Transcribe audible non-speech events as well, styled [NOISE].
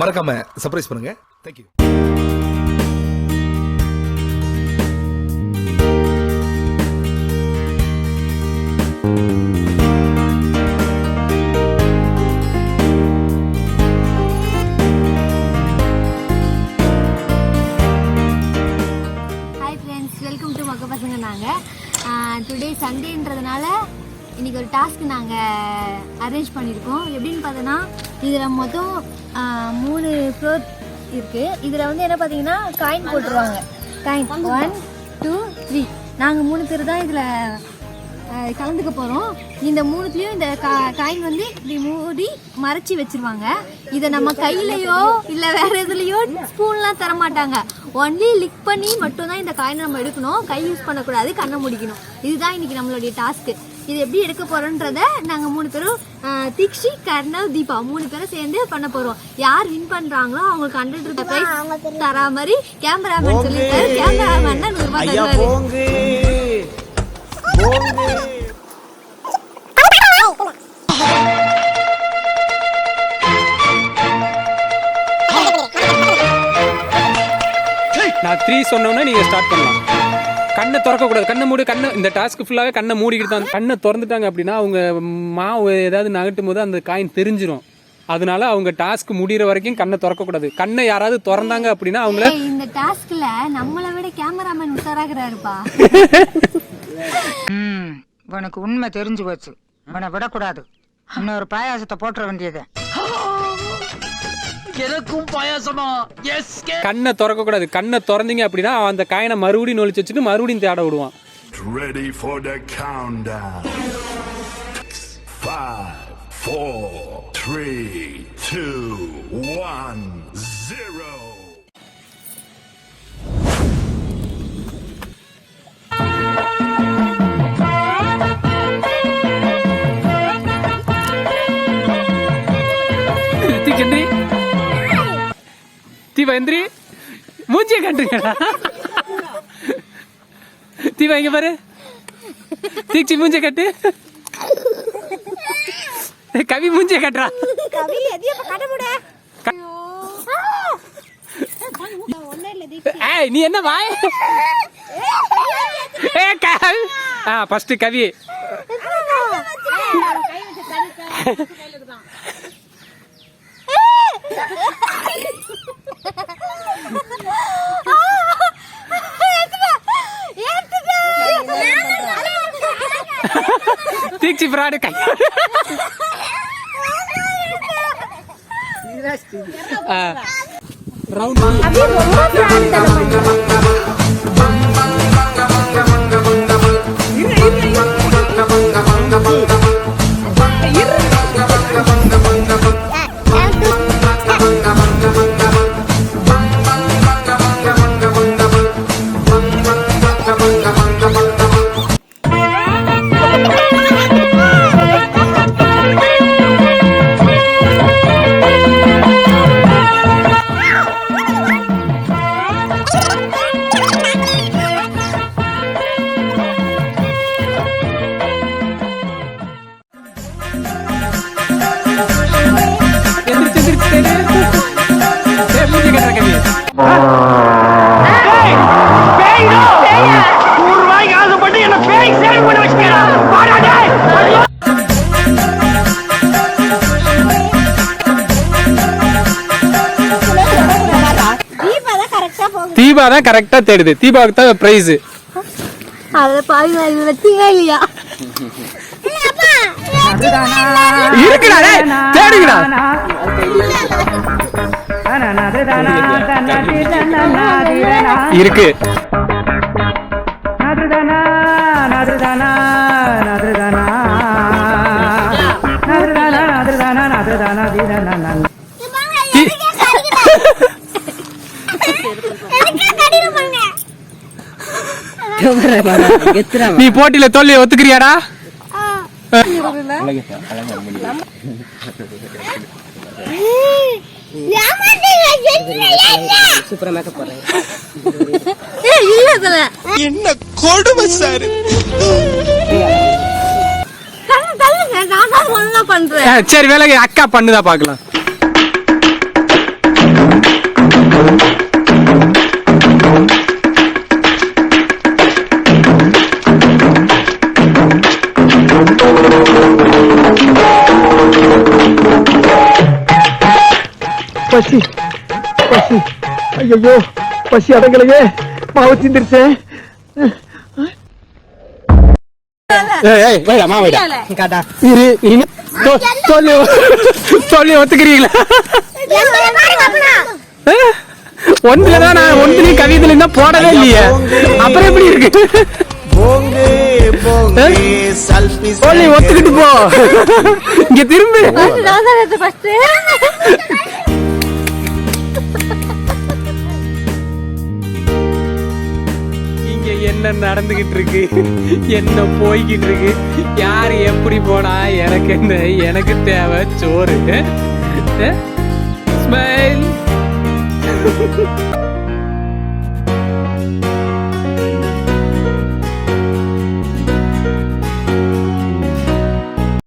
மறக்காம சர்ப்ரைஸ் பண்ணுங்க. Thank you welcome பசங்க நாங்கள் டுடே சண்டேன்றதுனால இன்னைக்கு ஒரு டாஸ்க் நாங்கள் அரேஞ்ச் பண்ணியிருக்கோம் எப்படின்னு பார்த்தோன்னா இதில் மொத்தம் மூணு ஃப்ளோர் இருக்குது இதில் வந்து என்ன பார்த்தீங்கன்னா காயின் போட்டுருவாங்க. காயின் ஒன் டூ த்ரீ நாங்கள் மூணு பேர் தான் இதில் கலந்துக்க போகிறோம் இந்த மூணுத்துலேயும் இந்த கா காயின் வந்து இப்படி மூடி மறைச்சி வச்சிருவாங்க. இதை நம்ம கையிலையோ இல்லை வேற எதுலேயோ ஸ்பூன்லாம் தர மாட்டாங்க ஒன்லி லிக் பண்ணி மட்டும்தான் இந்த காயினை நம்ம எடுக்கணும். கை யூஸ் பண்ணக்கூடாது கண்ணை முடிக்கணும். இதுதான் இன்னைக்கு நம்மளுடைய டாஸ்க்கு இது எப்படி எடுக்க போறோன்றத நாங்கள் மூணு பேரும் தீக்ஷி கர்ணவ் தீபா மூணு பேரும் சேர்ந்து பண்ண போறோம். யார் வின் பண்றாங்களோ அவங்களுக்கு ஹண்ட்ரட் ருபீஸ் பிரைஸ் தரா மாதிரி கேமராமேன் சொல்லியிருக்காரு. கேமராமேன் தான் நூறு ரூபாய் ஐயா தருவாரு. போங்கு போங்கு நான் த்ரீ சொன்னோன்னே நீங்கள் ஸ்டார்ட் பண்ணலாம். கண்ணை திறக்கக்கூடாது. கண்ணை மூடி கண்ணை இந்த டாஸ்க் ஃபுல்லாகவே கண்ணை மூடிக்கிட்டு தான் கண்ணை திறந்துட்டாங்க அப்படின்னா அவங்க மாவு ஏதாவது நகட்டும் போது அந்த காயின் தெரிஞ்சிரும். அதனால அவங்க டாஸ்க் முடிகிற வரைக்கும் கண்ணை திறக்கக்கூடாது. கண்ணை யாராவது திறந்தாங்க அப்படின்னா அவங்கள ஏய், இந்த டாஸ்க்ல நம்மளை விட கேமராமேன் உஷாராகிறாருப்பா. ம் [LAUGHS] உனக்கு உண்மை தெரிஞ்சு போச்சு. உன்னை விடக்கூடாது. இன்னொரு பாயாசத்தை போட்டுற வேண்டியது. கண்ணை திறக்கக்கூடாது. கண்ணை திறந்தீங்க அப்படின்னா அவன் அந்த காயினை மறுபடியும் நொழிச்சு வச்சுட்டு மறுபடியும் தேட விடுவான். Ready for the countdown. Five, four, three, two, one, zero. Deepa எந்திரி. மூஞ்சிய கட்டுங்கடா தீபா இங்க பாரு. தீக்ஷி மூஞ்சிய கட்டு. கவி மூஞ்சிய கட்டுறா. ஏய் நீ என்ன வாய்? ஏ கவி. ஆ ஃபர்ஸ்ட் கவி. தீக்ஷி பிராடு கை. [LAUGHS] ரவுண்ட் தீபா தான் கரெக்டா தேடுது தீபாவுக்கு தான் பிரைஸ் இருக்குடா டேய் தேடுங்கடா இருக்கு நீ போட்டியில தோல்வியை ஒத்துக்கிறியாடா? என்ன கொடுமை சார்? சரி வேலைக்கு அக்கா பண்ணுதா பாக்கலாம் பசி. பசி. ஐயோ பசி அடங்கலையே. மாவு சிந்திருச்சே ஏய், ஏய், வைடா, மா வைடா. காட்டா இரு, இரு. தொ- சொல்லி சொல்லி ஒத்துக்கிறீங்களா? ஒன்றுலதான் நான் ஒன்றுலயும் கவிதையில தான் போடவே இல்லையே. அப்புறம் எப்படி இருக்கு? போங்கு போங்கு சல்பி சொல்லி ஒத்துக்கிட்டு போ. இங்க திரும்பு. என்ன நடந்துகிட்டு இருக்கு என்ன போய்கிட்டு இருக்கு யார் எப்படி போனா? எனக்கு என்ன? எனக்கு தேவை? சோறு. ஸ்மைல்